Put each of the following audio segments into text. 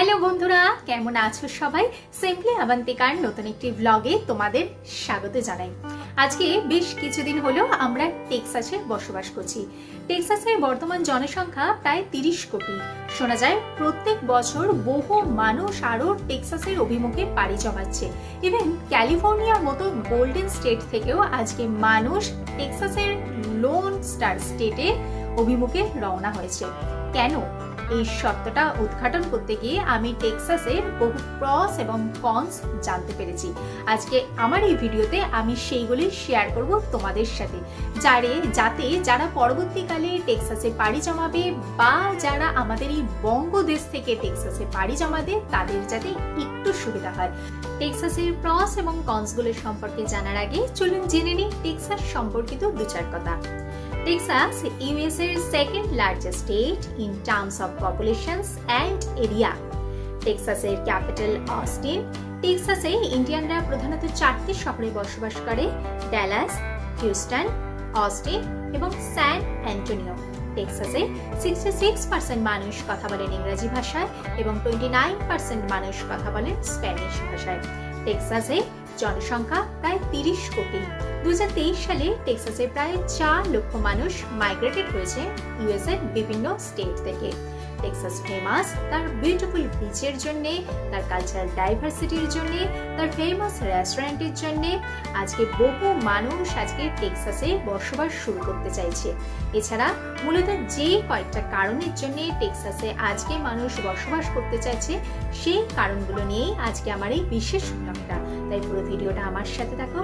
Hello বন্ধুরা, কেমন আছো সবাই? সিম্পলি আবান্তিকার নতুন একটি ব্লগে তোমাদের স্বাগত জানাই। আজকে বেশ কিছুদিন হলো আমরা টেক্সাসে বসবাস করছি। টেক্সাসের বর্তমান জনসংখ্যা প্রায় তিরিশ কোটি। শোনা যায়, প্রত্যেক বছর বহু মানুষ আরও টেক্সাসের অভিমুখে পাড়ি জমাচ্ছে। ইভেন ক্যালিফোর্নিয়ার মতো গোল্ডেন স্টেট থেকেও আজকে মানুষ টেক্সাসের লোন স্টার স্টেটে অভিমুখে রওনা হয়েছে। কেন? এই সত্যটা উদ্ঘাটন করতে গিয়ে আমি টেক্সাসের বহু প্রস এবং কনস জানতে পেরেছি। আজকে আমার এই ভিডিওতে আমি সেইগুলি শেয়ার করব তোমাদের সাথে। যারে, যাতে যারা পরবর্তীকালে টেক্সাসে পাড়ি জমাবে বা যারা আমাদের এই বঙ্গদেশ থেকে টেক্সাসে পাড়ি জমাবে, তাদের যাতে একটু সুবিধা হয়। টেক্সাসের প্রস এবং কনসগুলোর সম্পর্কে জানার আগে চলুন জেনে নিই টেক্সাস সম্পর্কিত দু চার কথা। ইউএস এর second largest state in terms of populations and area টেক্সাসের capital Austin টেক্সাসে ইন্ডিয়ানরা প্রধানত চারটি শহরে বসবাস করে ড্যালাস হিউস্টন অস্টিন এবং স্যান অ্যান্টোনিও টেক্সাসে সিক্সটি সিক্স পার্সেন্ট মানুষ কথা বলেন ইংরেজি ভাষায় এবং টোয়েন্টি নাইন পার্সেন্ট মানুষ কথা বলেন স্প্যানিশ ভাষায়। টেক্সাসে জনসংখ্যা প্রায় তিরিশ কোটি। দুহাজার তেইশ সালে টেক্সাসে প্রায় চার লক্ষ মানুষ মাইগ্রেটেড হয়েছে ইউএস এর বিভিন্ন স্টেট থেকে। টেক্সাস ফেমাস তার বিউটিফুল বিচের জন্য, তার কালচারাল ডাইভার্সিটির জন্য, তার ফেমাস রেস্টুরেন্টের জন্য আজকে বহু মানুষ আজকে টেক্সাসে বসবাস শুরু করতে চাইছে। এছাড়া মূলত যে কয়েকটা কারণের জন্য টেক্সাসে আজকে মানুষ বসবাস করতে চাইছে, সেই কারণগুলো নিয়েই আজকে আমার এই বিশেষ ব্লগটা তাই পুরো ভিডিওটা আমার সাথে থাকো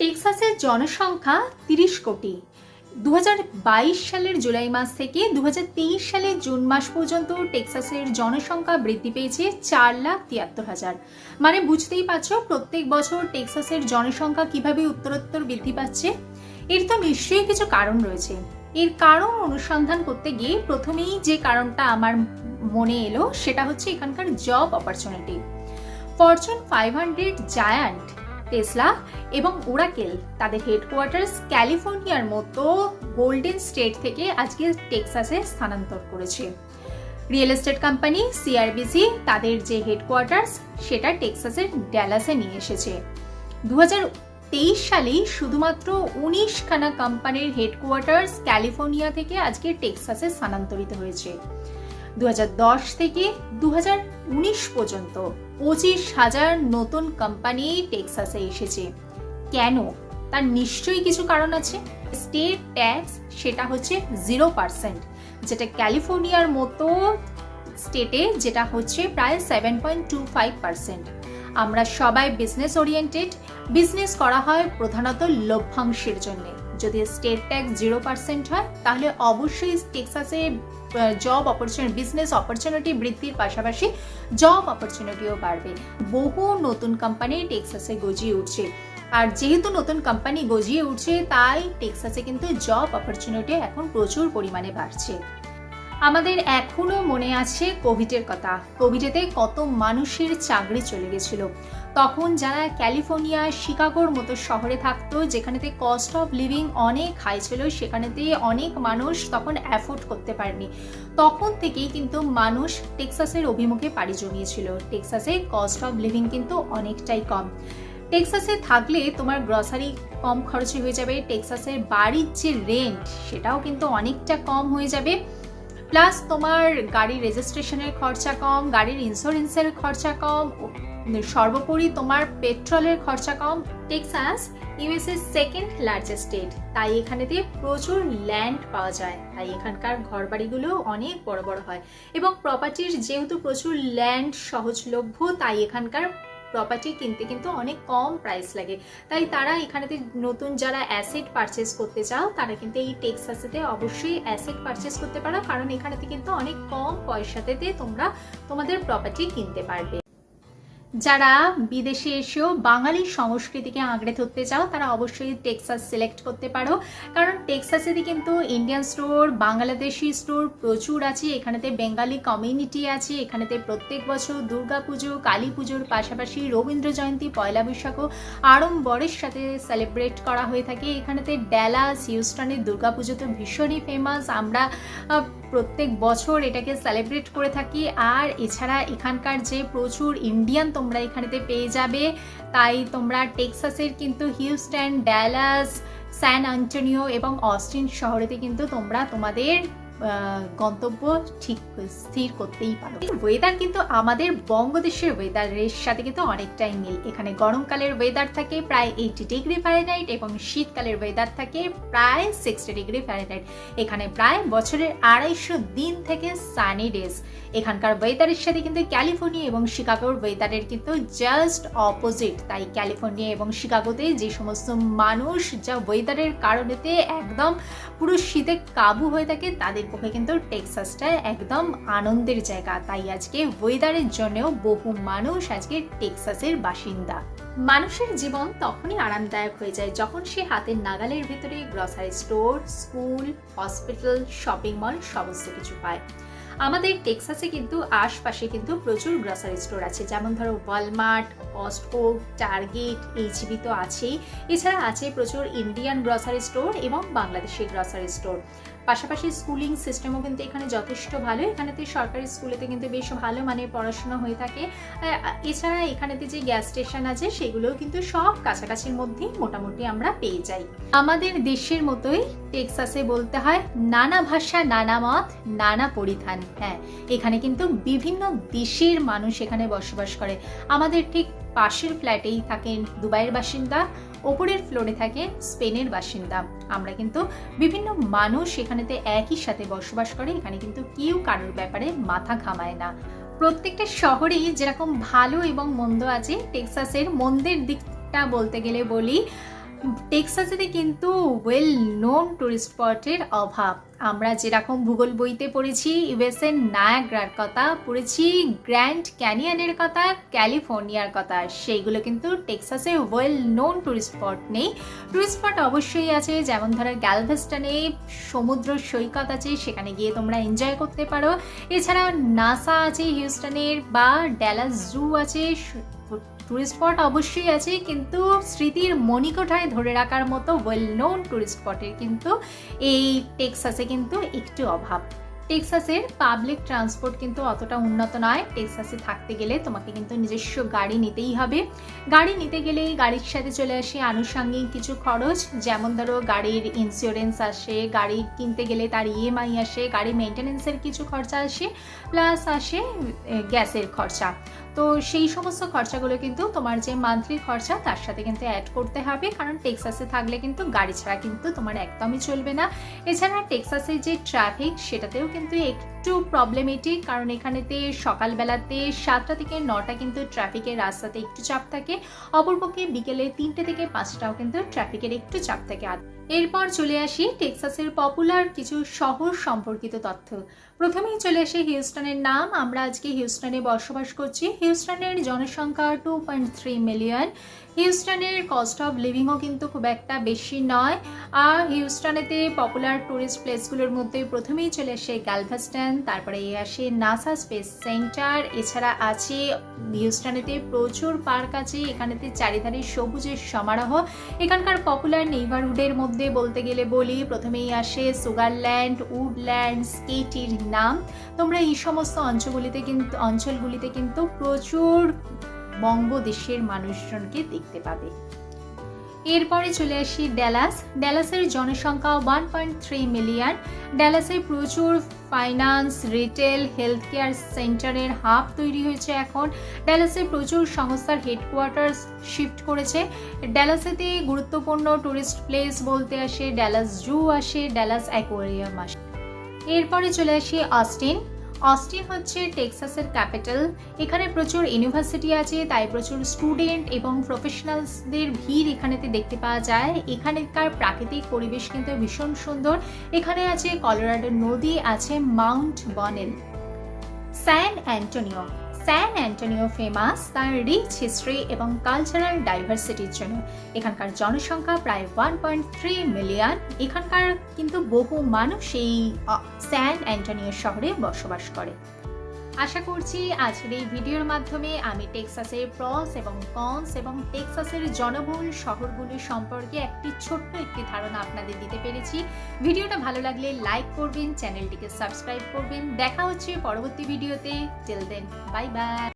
টেক্সাসের জনসংখ্যা তিরিশ কোটি। দু হাজার বাইশ সালের জুলাই মাস থেকে দু সালের জুন মাস পর্যন্ত টেক্সাসের জনসংখ্যা বৃদ্ধি পেয়েছে চার লাখ তিয়াত্তর হাজার। মানে বুঝতেই পারছ প্রত্যেক বছর টেক্সাসের জনসংখ্যা কীভাবে উত্তরোত্তর বৃদ্ধি পাচ্ছে? এর তো নিশ্চয়ই কিছু কারণ রয়েছে। এর কারণ অনুসন্ধান করতে গিয়ে প্রথমেই যে কারণটা আমার মনে এলো সেটা হচ্ছে এখানকার job opportunity Fortune five hundred giant, Tesla এবং ওরাকেল, তাদের হেডকোয়ার্টার্স ক্যালিফোর্নিয়ার মতো গোল্ডেন স্টেট থেকে আজকে টেক্সাসে স্থানান্তর করেছে। রিয়েল এস্টেট কোম্পানি সিআরবিসি তাদের যে হেডকোয়ার্টার্স, সেটা টেক্সাসের ড্যালাসে নিয়ে এসেছে। দু তেইশ সালেই শুধুমাত্র উনিশখানা কোম্পানির হেডকোয়ার্টার্স ক্যালিফোর্নিয়া থেকে আজকে টেক্সাসে স্থানান্তরিত হয়েছে। দু হাজার দশ থেকে দু হাজার উনিশ পর্যন্ত পঁচিশ হাজার নতুন কোম্পানি টেক্সাসে এসেছে। কেন? তার নিশ্চয়ই কিছু কারণ আছে। স্টেট ট্যাক্স সেটা হচ্ছে জিরো পার্সেন্ট যেটা ক্যালিফোর্নিয়ার মতো স্টেটে যেটা হচ্ছে প্রায় seven point two five percent আমরা সবাই বিজনেস ওরিয়েন্টেড বিজনেস করা হয় প্রধানত লভ্যাংশের জন্য। যদি স্টেট ট্যাক্স জিরো পার্সেন্ট হয়, তাহলে অবশ্যই টেক্সাসে জব অপরচুনিটি বিজনেস অপরচুনিটি বৃদ্ধির পাশাপাশি জব অপরচুনিটিও বাড়বে। বহু নতুন কোম্পানি টেক্সাসে গজিয়ে উঠছে। আর যেহেতু নতুন কোম্পানি গজিয়ে উঠছে, তাই টেক্সাসে কিন্তু জব অপরচুনিটি এখন প্রচুর পরিমাণে বাড়ছে। আমাদের এখনও মনে আছে কোভিডের কথা। কোভিডেতে কত মানুষের চাকরি চলে গেছিল। তখন যারা ক্যালিফোর্নিয়া, শিকাগোর মতো শহরে থাকতো, যেখানেতে কস্ট অফ লিভিং অনেক হাই ছিল, সেখানেতে অনেক মানুষ তখন অ্যাফোর্ড করতে পারেনি। তখন থেকেই কিন্তু মানুষ টেক্সাসের অভিমুখে পাড়ি জমিয়েছিল। টেক্সাসে কস্ট অফ লিভিং কিন্তু অনেকটাই কম। টেক্সাসে থাকলে তোমার গ্রসারি কম খরচে হয়ে যাবে, টেক্সাসের বাড়ির যে রেন্ট সেটাও কিন্তু অনেকটা কম হয়ে যাবে। প্লাস তোমার গাড়ির রেজিস্ট্রেশনের খরচা কম, গাড়ির ইন্স্যুরেন্সের খরচা কম, সর্বোপরি তোমার পেট্রোলের খরচা কম। টেক্সাস ইউএস এর সেকেন্ড লার্জেস্ট স্টেট তাই এখানেতে প্রচুর ল্যান্ড পাওয়া যায়। তাই এখানকার ঘরবাড়িগুলো অনেক বড় বড় হয়। এবং প্রপার্টির যেহেতু প্রচুর ল্যান্ড সহজলভ্য, তাই এখানকার প্রপার্টি কিনতে কিন্তু অনেক কম প্রাইস লাগে। তাই তারা এখানেতে নতুন যারা অ্যাসেট পারচেস করতে চাও, তারা কিন্তু এই টেক্সাসেতে অবশ্যই অ্যাসেট পারচেস করতে পারো, কারণ এখানেতে কিন্তু অনেক কম পয়সাতে তোমরা তোমাদের প্রপার্টি কিনতে পারবে। যারা বিদেশে এসেও বাঙালি সংস্কৃতিকে আঁকড়ে ধরতে চাও, তারা অবশ্যই টেক্সাস সিলেক্ট করতে পারো। কারণ টেক্সাসেতে কিন্তু ইন্ডিয়ান স্টোর বাংলাদেশি স্টোর প্রচুর আছে। এখানেতে বেঙ্গালি কমিউনিটি আছে। এখানেতে প্রত্যেক বছর দুর্গা পুজো, কালী পুজোর পাশাপাশি রবীন্দ্র জয়ন্তী, পয়লা বৈশাখও আড়ম্বরের সাথে সেলিব্রেট করা হয়ে থাকে। এখানেতে ড্যালাস হিউস্টনের দুর্গা পুজো তো ভীষণই ফেমাস আমরা প্রত্যেক বছর এটাকে সেলিব্রেট করে থাকি। আর এছাড়া এখানকার যে প্রচুর ইন্ডিয়ান তোমরা এখানেতে পেয়ে যাবে, তাই তোমরা টেক্সাসের কিন্তু হিউস্টন ড্যালাস স্যান আন্টোনিও এবং অস্টিন শহরেতে কিন্তু তোমরা তোমাদের গন্তব্য ঠিক স্থির করতেই পারো। ওয়েদার কিন্তু আমাদের বঙ্গদেশের ওয়েদারের সাথে কিন্তু অনেকটাই মিল। এখানে গরমকালের ওয়েদার থাকে প্রায় এইটি ডিগ্রি ফ্যারেনহাইট এবং শীতকালের ওয়েদার থাকে প্রায় সিক্সটি ডিগ্রি ফ্যারেনহাইট এখানে প্রায় বছরের আড়াইশো দিন থেকে সানি ডেজ এখানকার ওয়েদারের সাথে কিন্তু ক্যালিফোর্নিয়া এবং শিকাগোর ওয়েদারের কিন্তু জাস্ট অপোজিট তাই ক্যালিফোর্নিয়া এবং শিকাগোতে যে সমস্ত মানুষ যা ওয়েদারের কারণেতে একদম পুরো শীতে কাবু হয়ে থাকে, তাদের পক্ষে কিন্তু টেক্সাসটা একদম আনন্দের জায়গা। তাই আজকে ওয়েদারের জন্যও বহু মানুষ আজকে টেক্সাসের বাসিন্দা। মানুষের জীবন তখনই আরামদায়ক হয়ে যায় যখন সে হাতের নাগালের ভিতরে grocery store school hospital shopping mall সমস্ত কিছু পায়। আমাদের টেক্সাসে কিন্তু আশপাশে কিন্তু প্রচুর গ্রসারি স্টোর আছে। যেমন ধরো ওয়ালমার্ট কস্টকো টার্গেট এইচবি তো আছেই। এছাড়া আছে প্রচুর ইন্ডিয়ান গ্রসারি স্টোর এবং বাংলাদেশি গ্রসারি স্টোর পাশাপাশি স্কুলিং সিস্টেমও কিন্তু এখানে যথেষ্ট ভালো। এখানেতে সরকারি স্কুলেতে কিন্তু বেশ ভালো মানের পড়াশোনা হয়ে থাকে। এছাড়া এখানেতে যে গ্যাস স্টেশন আছে, সেগুলোও কিন্তু সব কাছাকাছির মধ্যেই মোটামুটি আমরা পেয়ে যাই। আমাদের দেশের মতোই টেক্সাসে বলতে হয়, নানা ভাষা, নানা মত, নানা পরিধান। হ্যাঁ এখানে কিন্তু বিভিন্ন দেশের মানুষ এখানে বসবাস করে। আমাদের ঠিক পাশের ফ্ল্যাটেই থাকেন দুবাইয়ের বাসিন্দা। ওপরের ফ্লোরে থাকে স্পেনের বাসিন্দা। আমরা কিন্তু বিভিন্ন মানুষ এখানেতে একই সাথে বসবাস করে, এখানে কিন্তু কেউ কারোর ব্যাপারে মাথা ঘামায় না। প্রত্যেকটা শহরেই যেরকম ভালো এবং মন্দ আছে, টেক্সাসের মন্দের দিকটা বলতে গেলে বলি টেক্সাসেতে কিন্তু ওয়েল নোন টুরিস্ট স্পটের অভাব। আমরা যেরকম ভূগোল বইতে পড়েছি ইউএসএর নায়াগ্রার কথা, পড়েছি গ্র্যান্ড ক্যানিয়নের কথা ক্যালিফোর্নিয়ার কথা, সেইগুলো কিন্তু টেক্সাসে ওয়েল নোন টুরিস্ট স্পট নেই। টুরিস্ট স্পট অবশ্যই আছে, যেমন ধরো গ্যালভেস্টনে সমুদ্র সৈকত আছে, সেখানে গিয়ে তোমরা এনজয় করতে পারো। এছাড়া নাসা আছে হিউস্টনের বা ড্যালাস জু আছে টুরিস্ট স্পট অবশ্যই আছে, কিন্তু স্মৃতির মণিকোঠায় ধরে রাখার মতো ওয়েল নোন টুরিস্ট স্পটের কিন্তু এই টেক্সাসে কিন্তু একটু অভাব। টেক্সাসের পাবলিক ট্রান্সপোর্ট কিন্তু অতটা উন্নত নয়। টেক্সাসে থাকতে গেলে তোমাকে কিন্তু নিজস্ব গাড়ি নিতেই হবে। গাড়ি নিতে গেলে গাড়ির সাথে চলে আসে আনুষঙ্গিক কিছু খরচ, যেমন ধরো গাড়ির ইন্স্যুরেন্স আসে, গাড়ি কিনতে গেলে তার ইএমআই আসে গাড়ি মেনটেনেন্সের কিছু খরচা আসে প্লাস আসে গ্যাসের খরচা। তো সেই সমস্ত খরচাগুলো কিন্তু তোমার যে মান্থলি খরচা, তার সাথে কিন্তু অ্যাড করতে হবে। কারণ টেক্সাসে থাকলে কিন্তু গাড়ি ছাড়া কিন্তু তোমার একদমই চলবে না। এছাড়া টেক্সাসের যে ট্রাফিক সেটাতেও কিন্তু একটু প্রবলেমেটিক কারণ এখানেতে সকালবেলাতে সাতটা থেকে নটা কিন্তু ট্রাফিকের রাস্তাতে একটু চাপ থাকে। অপরপক্ষে বিকেলে তিনটে থেকে পাঁচটাও কিন্তু ট্রাফিকের একটু চাপ থাকে। এরপর চলে আসি টেক্সাসের পপুলার কিছু শহর সম্পর্কিত তথ্য। প্রথমেই চলে আসে হিউস্টনের নাম। আমরা আজকে হিউস্টনে বসবাস করছি। হিউস্টনের জনসংখ্যা টু পয়েন্ট থ্রি মিলিয়ন হিউস্টনের কস্ট অফ লিভিংও কিন্তু খুব একটা বেশি নয়। আর হিউস্টনেতে পপুলার টুরিস্ট প্লেসগুলোর মধ্যে প্রথমেই চলে আসে গ্যালভাস্টন তারপরে এ আসে নাসা স্পেস সেন্টার। এছাড়া আছে হিউস্টনেতে প্রচুর পার্ক আছে। এখানেতে চারিধারে সবুজের সমারোহ। এখানকার পপুলার নেইবারহুডের মধ্যে বলতে গেলে বলি, প্রথমেই আসে সুগারল্যান্ড, উডল্যান্ড, স্কেটির নাম। তোমরা এই সমস্ত অঞ্চলগুলিতে কিন্তু অঞ্চলগুলিতে কিন্তু প্রচুর বঙ্গদেশের মানুষজনকে দেখতে পাবে। এরপরে চলে আসি ড্যালাস। ড্যালাসের জনসংখ্যা ওয়ান পয়েন্ট থ্রি মিলিয়ন ড্যালাসে প্রচুর ফাইন্যান্স রিটেল হেলথ কেয়ার সেন্টারের হাব তৈরি হয়েছে এখন। ড্যালাসে প্রচুর সংস্থার হেডকোয়ার্টার শিফট করেছে। ড্যালাসেতে গুরুত্বপূর্ণ টুরিস্ট প্লেস বলতে আসে, ড্যালাস জু আসে, ড্যালাস অ্যাকোয়ারিয়াম আসে। এরপরে চলে আসি অস্টিন অস্টিন হচ্ছে টেক্সাসের ক্যাপিটাল। এখানে প্রচুর ইউনিভার্সিটি আছে, তাই প্রচুর স্টুডেন্ট এবং প্রফেশনালসদের ভিড় এখানেতে দেখতে পাওয়া যায়। এখানকার প্রাকৃতিক পরিবেশ কিন্তু ভীষণ সুন্দর। এখানে আছে কলোরাডো নদী, আছে Mount Bonnell. San Antonio. San Antonio famous তার রিচ হিস্ট্রি এবং কালচারাল ডাইভার্সিটির জন্য। এখানকার জনসংখ্যা প্রায় ওয়ান পয়েন্ট থ্রি মিলিয়ন এখানকার কিন্তু বহু মানুষ এই স্যান অ্যান্টনিও শহরে বসবাস করে। আশা করছি আজকের এই ভিডিওর মাধ্যমে আমি টেক্সাসের প্রস এবং কনস এবং টেক্সাসের জনবহুল শহরগুলি সম্পর্কে একটি ছোট্ট একটি ধারণা আপনাদের দিতে পেরেছি। ভিডিওটা ভালো লাগলে লাইক করবেন, চ্যানেলটিকে সাবস্ক্রাইব করবেন। দেখা হচ্ছে পরবর্তী ভিডিওতে। টেল দেন বাই বাই